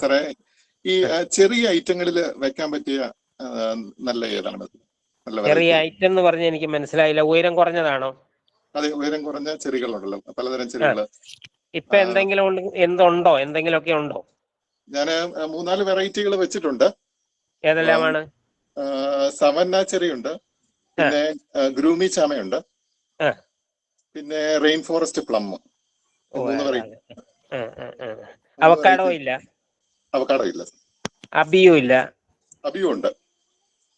സാറേ ഈ ചെറിയ ഐറ്റങ്ങളിൽ വെക്കാൻ പറ്റിയ നല്ല ഏതാണ്? നല്ല ചെറിയ ഐറ്റം എന്ന് പറഞ്ഞ എനിക്ക് മനസ്സിലായില്ല. ഉയരം കുറഞ്ഞതാണോ? അതെ ഉയരം കുറഞ്ഞ ചെറികളുണ്ടല്ലോ പലതരം ചെറികൾ ഇപ്പൊ എന്തെങ്കിലും ഉണ്ട് എന്തുണ്ടോ? എന്തെങ്കിലുമൊക്കെ ഉണ്ടോ? ഞാൻ മൂന്നാൽ വെറൈറ്റികൾ വെച്ചിട്ടുണ്ട്. ഏതെല്ലാമാണ്? സവന്ന ചെറിയുണ്ട് പിന്നെ ഗ്രൂമി ചാമയുണ്ട്. പിന്നെ റെയിൻ ഫോറസ്റ്റ് പ്ലം മൂന്ന് അതെ, അവക്കാഡോ ഇല്ല. അവക്കാടോ ഇല്ല. അബിയു ഇല്ല. അബിയും ഉണ്ട്.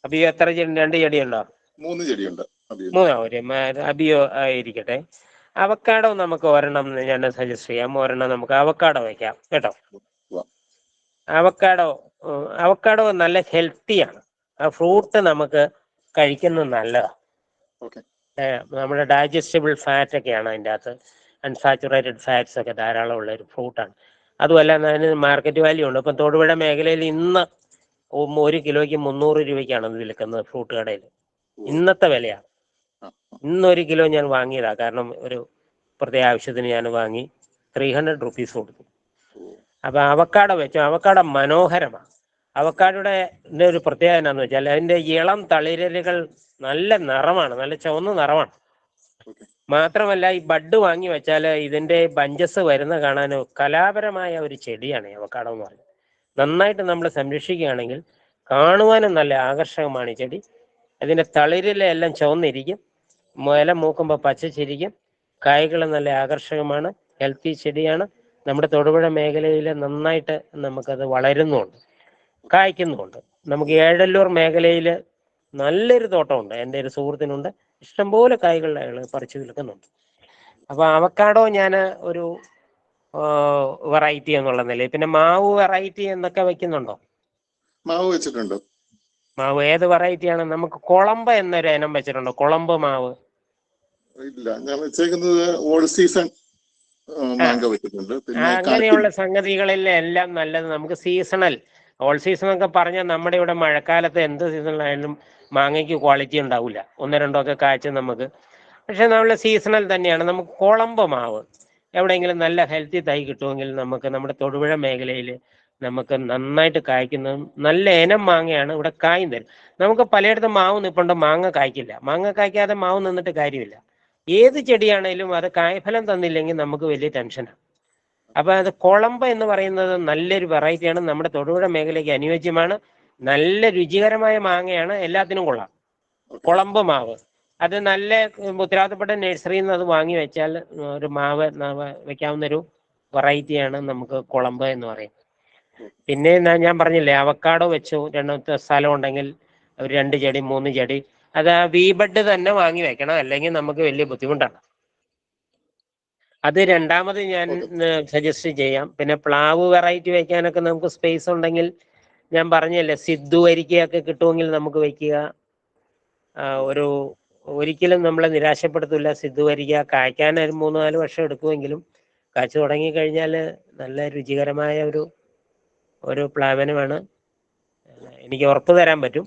അബിയു എത്ര ചെടി രണ്ട് ചെടിയുണ്ടോ? മൂന്ന് ചെടിയുണ്ട്. അബിയും മൂന്നാ ഒരു അബിയോ ആയിരിക്കട്ടെ. അവക്കാടോ നമുക്ക് ഒരെണ്ണം ഞാൻ സജസ്റ്റ് ചെയ്യാം. ഒരെണ്ണം നമുക്ക് അവക്കാടോ വെക്കാം. കേട്ടോ? അവക്കാടോ അവക്കാടോ നല്ല ഹെൽത്തിയാണ് ആ ഫ്രൂട്ട് നമുക്ക് കഴിക്കുന്നത് നല്ലതാണ് നമ്മുടെ ഡൈജസ്റ്റബിൾ ഫാറ്റ് ഒക്കെയാണ് അതിന്റെ അകത്ത്. അൺസാച്ചുറേറ്റഡ് ഫാറ്റ്സ് ഒക്കെ ധാരാളം ഉള്ള ഒരു ഫ്രൂട്ടാണ് അതുമല്ല അതിന് മാർക്കറ്റ് വാല്യൂ ഉണ്ട്. ഇപ്പം തൊടുപുഴ മേഖലയിൽ ഇന്ന് ഒരു കിലോയ്ക്ക് മുന്നൂറ് രൂപയ്ക്കാണ് വിൽക്കുന്നത് ഫ്രൂട്ട് കടയിൽ. ഇന്നത്തെ വിലയാണ് ഇന്ന് ഇന്നൊരു കിലോ ഞാൻ വാങ്ങിയതാ. കാരണം ഒരു പ്രത്യേക ആവശ്യത്തിന് ഞാൻ വാങ്ങി ത്രീ ഹൺഡ്രഡ് റുപ്പീസ് കൊടുത്തു. അപ്പോൾ അവക്കാട വെച്ചു അവക്കാട മനോഹരമാണ് അവക്കാടയുടെ ഒരു പ്രത്യേകത എന്താണെന്ന് വെച്ചാൽ അതിന്റെ ഇളം തളിരലുകൾ നല്ല നിറമാണ് നല്ല ചുവന്ന നിറമാണ്. മാത്രമല്ല ഈ ബഡ് വാങ്ങി വെച്ചാൽ ഇതിന്റെ ബഞ്ചസ് വരുന്ന കാണാൻ കലാപരമായ ഒരു ചെടിയാണ് അവക്കാടം എന്ന് പറഞ്ഞത്. നന്നായിട്ട് നമ്മൾ സംരക്ഷിക്കുകയാണെങ്കിൽ കാണുവാനും നല്ല ആകർഷകമാണ് ഈ ചെടി. അതിന്റെ തളിരിലെ എല്ലാം ചുവന്നിരിക്കും. മുല മൂക്കുമ്പോൾ പച്ചച്ചിരിക്കും കായ്കൾ നല്ല ആകർഷകമാണ്. ഹെൽത്തി ചെടിയാണ്. നമ്മുടെ തൊടുപുഴ മേഖലയിൽ നന്നായിട്ട് നമുക്കത് വളരുന്നുണ്ട് കായ്ക്കുന്നുമുണ്ട്. നമുക്ക് ഏഴല്ലൂർ മേഖലയിൽ നല്ലൊരു തോട്ടമുണ്ട്. എന്റെ ഒരു സുഹൃത്തിനുണ്ട്. ഇഷ്ടംപോലെ കായ്കൾ അയാൾ പറിച്ചു വിൽക്കുന്നുണ്ട്. അപ്പോൾ അവക്കാടോ ഞാൻ ഒരു വെറൈറ്റി എന്നുള്ള നിലയിൽ. പിന്നെ മാവ് വെറൈറ്റി എന്നൊക്കെ വെക്കുന്നുണ്ടോ? മാവ് വെച്ചിട്ടുണ്ട്. മാവ് ഏത് വെറൈറ്റിയാണ് നമുക്ക് കുളമ്പ എന്നൊരു ഇനം വെച്ചിട്ടുണ്ടോ? കുളമ്പ് മാവ്. ഇല്ല. ഞാൻ വെച്ചേക്കുന്നത് ഓൾ സീസൺ അങ്ങനെയുള്ള അങ്ങനെയുള്ള സംഗതികളിലെല്ലാം നല്ലത്. നമുക്ക് സീസണൽ ഓൾ സീസൺ ഒക്കെ പറഞ്ഞാൽ നമ്മുടെ ഇവിടെ മഴക്കാലത്ത് എന്ത് സീസണിലായാലും മാങ്ങയ്ക്ക് ക്വാളിറ്റി ഉണ്ടാവില്ല ഒന്നോ രണ്ടോ ഒക്കെ കാഴ്ച നമുക്ക്. പക്ഷെ നമ്മൾ സീസണൽ തന്നെയാണ്. നമുക്ക് കുളമ്പ് മാവ് എവിടെയെങ്കിലും നല്ല ഹെൽത്തി തൈ കിട്ടുമെങ്കിൽ നമുക്ക് നമ്മുടെ തൊടുപുഴ മേഖലയിൽ നമുക്ക് നന്നായിട്ട് കായ്ക്കുന്നതും നല്ല ഇനം മാങ്ങയാണ് ഇവിടെ കായും തരും. നമുക്ക് പലയിടത്തും മാവ് നിൽപ്പുണ്ട് മാങ്ങ കായ്ക്കില്ല. മാങ്ങ കായ്ക്കാതെ മാവ് നിന്നിട്ട് കാര്യമില്ല. ഏത് ചെടിയാണേലും അത് കായ്ഫലം തന്നില്ലെങ്കിൽ നമുക്ക് വലിയ ടെൻഷനാണ് അപ്പൊ അത് കുളമ്പ് എന്ന് പറയുന്നത് നല്ലൊരു വെറൈറ്റിയാണ് നമ്മുടെ തൊടുപുഴ മേഖലയ്ക്ക് അനുയോജ്യമാണ്. നല്ല രുചികരമായ മാങ്ങയാണ് എല്ലാത്തിനും കൊള്ളാം. കുളമ്പ് മാവ്. അത് നല്ല ഉത്തരവാദിത്തപ്പെട്ട നഴ്സറിയിൽ നിന്ന് അത് വാങ്ങി വെച്ചാൽ ഒരു മാവ് വെക്കാവുന്ന ഒരു വെറൈറ്റിയാണ് നമുക്ക് കുളമ്പ് എന്ന് പറയും പിന്നെ ഞാൻ പറഞ്ഞില്ലേ അവക്കാടോ വെച്ചു രണ്ടാമത്തെ സ്ഥലം ഉണ്ടെങ്കിൽ ഒരു രണ്ട് ചെടി മൂന്ന് ചെടി അത് ആ വി ബഡ് തന്നെ വാങ്ങി വെക്കണം അല്ലെങ്കിൽ നമുക്ക് വലിയ ബുദ്ധിമുട്ടാണ്. അത് രണ്ടാമത് ഞാൻ സജസ്റ്റ് ചെയ്യാം. പിന്നെ പ്ലാവ് വെറൈറ്റി വെക്കാനൊക്കെ നമുക്ക് സ്പേസ് ഉണ്ടെങ്കിൽ ഞാൻ പറഞ്ഞല്ലേ സിദ്ധു വരിക്കയൊക്കെ കിട്ടുമെങ്കിൽ നമുക്ക് വയ്ക്കുക. ഒരു ഒരിക്കലും നമ്മളെ നിരാശപ്പെടുത്തില്ല സിദ്ധു വരിക കായ്ക്കാൻ ഒരു മൂന്ന് നാല് വർഷം എടുക്കുമെങ്കിലും കാച്ചു തുടങ്ങി കഴിഞ്ഞാൽ നല്ല രുചികരമായ ഒരു ഒരു പ്ലാവനമാണ്. എനിക്ക് ഉറപ്പ് തരാൻ പറ്റും.